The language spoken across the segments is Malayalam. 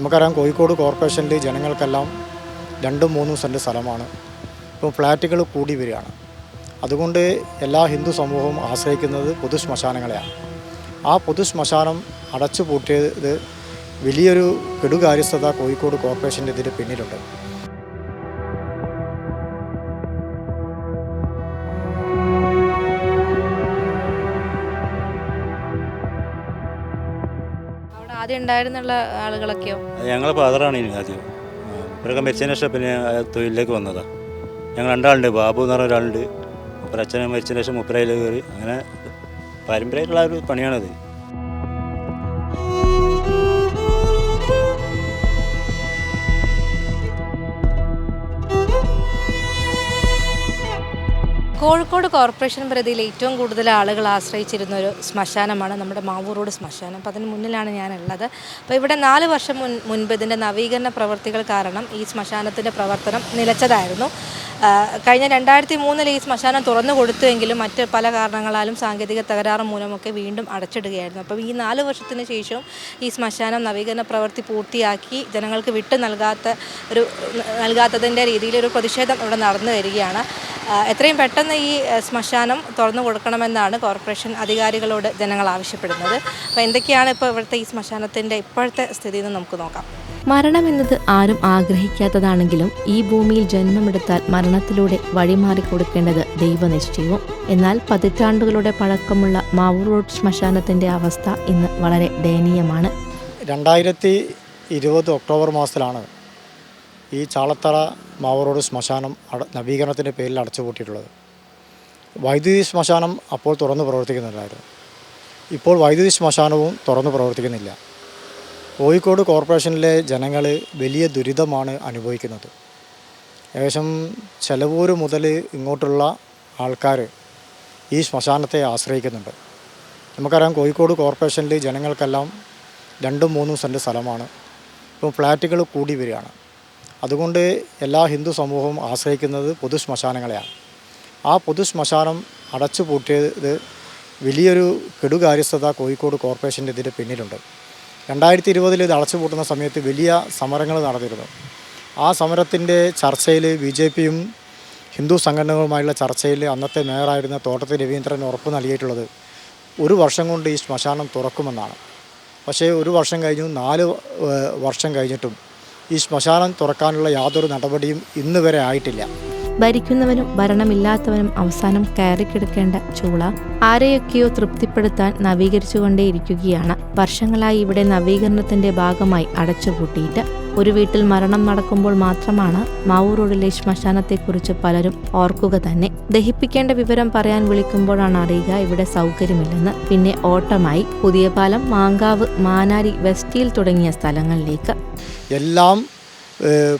നമുക്കറിയാം കോഴിക്കോട് കോർപ്പറേഷനിൽ ജനങ്ങൾക്കെല്ലാം രണ്ടും മൂന്നും സെന്റ് സ്ഥലമാണ്. ഇപ്പോൾ ഫ്ലാറ്റുകൾ കൂടി വരികയാണ്. അതുകൊണ്ട് എല്ലാ ഹിന്ദു സമൂഹവും ആശ്രയിക്കുന്നത് പൊതു ശ്മശാനങ്ങളെയാണ്. ആ പൊതു ശ്മശാനം അടച്ചു പൂട്ടിയത് വലിയൊരു കെടുകാര്യസ്ഥത കോഴിക്കോട് കോർപ്പറേഷന്റെ ഇതിന് പിന്നിലുണ്ട്. ആദ്യം ഉണ്ടായിരുന്നുള്ള ആളുകളൊക്കെയോ? ഞങ്ങളെ ഫാദറാണ് ഇനി ആദ്യം. ഇവരൊക്കെ മരിച്ചതിന് ശേഷം പിന്നെ തൊഴിലിലേക്ക് വന്നതാണ് ഞങ്ങൾ രണ്ടാളുണ്ട് ബാബു എന്ന് പറഞ്ഞ ഒരാളുണ്ട്. അച്ഛനെ മരിച്ചതിന് ശേഷം മുപ്പരയിൽ കയറി. അങ്ങനെ പാരമ്പര്യമായിട്ടുള്ള ഒരു പണിയാണത്. കോഴിക്കോട് കോർപ്പറേഷൻ പരിധിയിൽ ഏറ്റവും കൂടുതൽ ആളുകൾ ആശ്രയിച്ചിരുന്ന ഒരു ശ്മശാനമാണ് നമ്മുടെ മാവൂർ റോഡ് ശ്മശാനം. അപ്പോൾ അതിന് മുന്നിലാണ് ഞാനുള്ളത്. അപ്പോൾ ഇവിടെ നാല് വർഷം മുൻ മുൻപ് ഇതിന്റെ നവീകരണ പ്രവർത്തികൾ കാരണം ഈ ശ്മശാനത്തിന്റെ പ്രവർത്തനം നിലച്ചതായിരുന്നു. കഴിഞ്ഞ രണ്ടായിരത്തി മൂന്നിൽ ഈ ശ്മശാനം തുറന്നു കൊടുത്തുവെങ്കിലും മറ്റ് പല കാരണങ്ങളാലും സാങ്കേതിക തകരാറ് മൂലമൊക്കെ വീണ്ടും അടച്ചിടുകയായിരുന്നു. അപ്പം ഈ നാല് വർഷത്തിന് ശേഷവും ഈ ശ്മശാനം നവീകരണ പ്രവൃത്തി പൂർത്തിയാക്കി ജനങ്ങൾക്ക് വിട്ടു നൽകാത്ത ഒരു നൽകാത്തതിന്റെ രീതിയിലൊരു പ്രതിഷേധം ഇവിടെ നടന്നു വരികയാണ്. എത്രയും പെട്ടെന്ന് ഈ ശ്മശാനം തുറന്നു കൊടുക്കണമെന്നാണ് കോർപ്പറേഷൻ അധികാരികളോട് ജനങ്ങൾ ആവശ്യപ്പെടുന്നത്. അപ്പോൾ എന്തൊക്കെയാണ് ഇപ്പോൾ ഇവിടുത്തെ ഈ ശ്മശാനത്തിന്റെ ഇപ്പോഴത്തെ സ്ഥിതി എന്ന് നമുക്ക് നോക്കാം. മരണം മരണമെന്നത് ആരും ആഗ്രഹിക്കാത്തതാണെങ്കിലും ഈ ഭൂമിയിൽ ജന്മമെടുത്താൽ മരണത്തിലൂടെ വഴിമാറി കൊടുക്കേണ്ടത് ദൈവനിശ്ചയവും. എന്നാൽ പതിറ്റാണ്ടുകളുടെ പഴക്കമുള്ള മാവൂർ റോഡ് ശ്മശാനത്തിന്റെ അവസ്ഥ ഇന്ന് വളരെ ദയനീയമാണ്. രണ്ടായിരത്തി ഇരുപത് ഒക്ടോബർ മാസത്തിലാണ് ഈ ചാളത്തറ മാവറോഡ് ശ്മശാനം അട നവീകരണത്തിന്റെ പേരിൽ അടച്ചുപൂട്ടിയിട്ടുള്ളത്. വൈദ്യുതി ശ്മശാനം അപ്പോൾ തുറന്നു പ്രവർത്തിക്കുന്നുണ്ടായിരുന്നു ഇപ്പോൾ വൈദ്യുതി ശ്മശാനവും തുറന്നു പ്രവർത്തിക്കുന്നില്ല. കോഴിക്കോട് കോർപ്പറേഷനിലെ ജനങ്ങൾ വലിയ ദുരിതമാണ് അനുഭവിക്കുന്നത്. ഏകദേശം ചെലവൂർ മുതൽ ഇങ്ങോട്ടുള്ള ആൾക്കാർ ഈ ശ്മശാനത്തെ ആശ്രയിക്കുന്നുണ്ട്. നമുക്കറിയാം കോഴിക്കോട് കോർപ്പറേഷനിൽ ജനങ്ങൾക്കെല്ലാം രണ്ടും മൂന്നും സെന്റ് സ്ഥലമാണ്. ഇപ്പോൾ ഫ്ലാറ്റുകൾ കൂടി വരികയാണ്. അതുകൊണ്ട് എല്ലാ ഹിന്ദു സമൂഹവും ആശ്രയിക്കുന്നത് പൊതു ശ്മശാനങ്ങളെയാണ്. ആ പൊതു ശ്മശാനം അടച്ചു പൂട്ടിയത് വലിയൊരു കെടുകാര്യസ്ഥത കോഴിക്കോട് കോർപ്പറേഷന്റെ ഇതിന്റെ പിന്നിലുണ്ട്. രണ്ടായിരത്തി ഇരുപതിൽ ഇത് അടച്ചു പൂട്ടുന്ന സമയത്ത് വലിയ സമരങ്ങൾ നടന്നിരുന്നു. ആ സമരത്തിന്റെ ചർച്ചയിൽ ബി ജെ പിയും ഹിന്ദു സംഘടനകളുമായുള്ള ചർച്ചയിൽ അന്നത്തെ മേയറായിരുന്ന തോട്ടത്തിൽ രവീന്ദ്രൻ ഉറപ്പ് നൽകിയിട്ടുള്ളത് ഒരു വർഷം കൊണ്ട് ഈ ശ്മശാനം തുറക്കുമെന്നാണ്. പക്ഷേ ഒരു വർഷം കഴിഞ്ഞു നാല് വർഷം കഴിഞ്ഞിട്ടും ഈ ശ്മശാനം തുറക്കാനുള്ള യാതൊരു നടപടിയും ഇന്ന് വരെ ആയിട്ടില്ല. ഭരിക്കുന്നവനും ഭരണമില്ലാത്തവനും അവസാനം കയറി കിടക്കേണ്ട ചൂള ആരെയൊക്കെയോ തൃപ്തിപ്പെടുത്താൻ നവീകരിച്ചുകൊണ്ടേയിരിക്കുകയാണ്. വർഷങ്ങളായി ഇവിടെ നവീകരണത്തിന്റെ ഭാഗമായി അടച്ചുപൂട്ടിയിട്ട് ഒരു വീട്ടിൽ മരണം നടക്കുമ്പോൾ മാത്രമാണ് മാവൂർ ശ്മശാനത്തെക്കുറിച്ച് പലരും ഓർക്കുക തന്നെ. ദഹിപ്പിക്കേണ്ട വിവരം പറയാൻ വിളിക്കുമ്പോഴാണ് അറിയുക ഇവിടെ സൗകര്യമില്ലെന്ന്. പിന്നെ ഓട്ടമായി പുതിയ പാലം മാങ്കാവ് മാനാരി വെസ്റ്റീൽ തുടങ്ങിയ സ്ഥലങ്ങളിലേക്ക്. എല്ലാം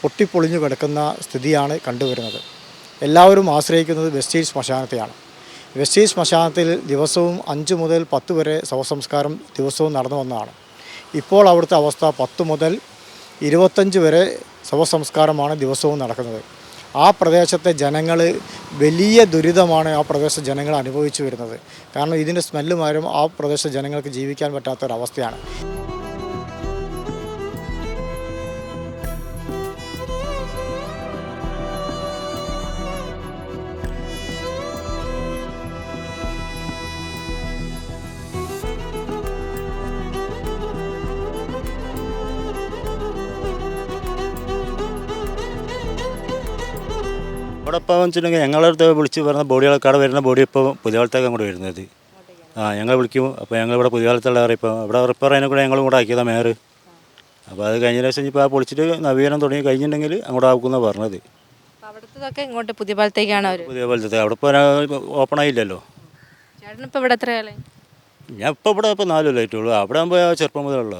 പൊട്ടിപ്പൊളിഞ്ഞു കിടക്കുന്ന സ്ഥിതിയാണ് കണ്ടുവരുന്നത്. എല്ലാവരും ആശ്രയിക്കുന്നത് വെസ്റ്റീൽ ശ്മശാനത്തെയാണ്. വെസ്റ്റീൽ ശ്മശാനത്തിൽ ദിവസവും അഞ്ച് മുതൽ പത്ത് വരെ ശവസംസ്കാരം ദിവസവും നടന്നു വന്നതാണ്. ഇപ്പോൾ അവിടുത്തെ അവസ്ഥ പത്ത് മുതൽ ഇരുപത്തഞ്ച് വരെ ശവസംസ്കാരമാണ് ദിവസവും നടക്കുന്നത്. ആ പ്രദേശത്തെ ജനങ്ങൾ വലിയ ദുരിതമാണ് ആ പ്രദേശ ജനങ്ങൾ അനുഭവിച്ചു വരുന്നത്. കാരണം ഇതിന്റെ സ്മെല്ലുമാരും ആ പ്രദേശ ജനങ്ങൾക്ക് ജീവിക്കാൻ പറ്റാത്തൊരവസ്ഥയാണ്. ഇവിടെ ഇപ്പോൾ വെച്ചിട്ടുണ്ടെങ്കിൽ ഞങ്ങളുടെ അടുത്ത് വിളിച്ച് പറഞ്ഞ ബോഡികളൊക്കെ വരുന്ന ബോഡി ഇപ്പോൾ പുതിയകാലത്തേക്ക് അങ്ങോട്ട് വരുന്നത്. ആ ഞങ്ങൾ വിളിക്കും. അപ്പോൾ ഞങ്ങൾ ഇവിടെ പുതിയകാലത്തുള്ള ഇപ്പോൾ ഇവിടെ റിപ്പയർ അതിനെ കൂടെ ഞങ്ങളും കൂടെ ആക്കിയതാണ് മേയർ അപ്പോൾ അത് കഴിഞ്ഞ ശേഷം ഇപ്പോൾ ആ പൊളിച്ചിട്ട് നവീകരണം തുടങ്ങി കഴിഞ്ഞിട്ടുണ്ടെങ്കിൽ അങ്ങോട്ട് ആക്കുമെന്നാണ് പറഞ്ഞത്. അവിടുത്തെ ഇങ്ങോട്ട് പുതിയ പാലത്തേക്കാണ് പുതിയ പാലത്തേക്ക് അവിടെ ഇപ്പോൾ ഓപ്പൺ ആയില്ലല്ലോ. ചേട്ടനിപ്പോൾ ഇവിടെ എത്ര ആളെ ഞാൻ ഇപ്പോൾ ഇവിടെ ഇപ്പോൾ നാല് കൊല്ലമായിട്ടുള്ളൂ അവിടെ ആകുമ്പോൾ ചെറുപ്പം മുതലുള്ള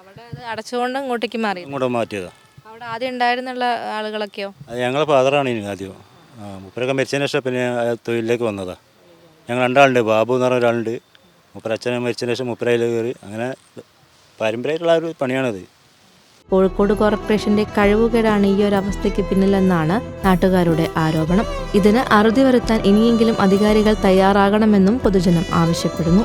അവിടെ അടച്ചുകൊണ്ട് ഇങ്ങോട്ടേക്ക് മാറി. ഇങ്ങോട്ട് മാറ്റിയതാണ് അവിടെ ആദ്യം ഉണ്ടായിരുന്നുള്ള ആളുകളൊക്കെയോ? അത് ഞങ്ങളെ ഫാദറാണ് ഇനി ആദ്യം. ആ മുപ്പരൊക്കെ മരിച്ചതിന് ശേഷം പിന്നെ ആ തൊഴിലിലേക്ക് വന്നതാണ് ഞങ്ങൾ രണ്ടാളുണ്ട് ബാബു എന്ന് പറഞ്ഞ ഒരാളുണ്ട്. മുപ്പര അച്ഛനെ മരിച്ചതിന് ശേഷം മുപ്പരയിൽ കയറി. അങ്ങനെ പാരമ്പര്യമായിട്ടുള്ള ഒരു പണിയാണത്. കോഴിക്കോട് കോർപ്പറേഷന്റെ കഴിവുകേടാണ് ഈ ഒരു അവസ്ഥയ്ക്ക് പിന്നിലെന്നാണ് നാട്ടുകാരുടെ ആരോപണം. ഇതിന് അറുതി വരുത്താൻ ഇനിയെങ്കിലും അധികാരികൾ തയ്യാറാകണമെന്നും പൊതുജനം ആവശ്യപ്പെടുന്നു.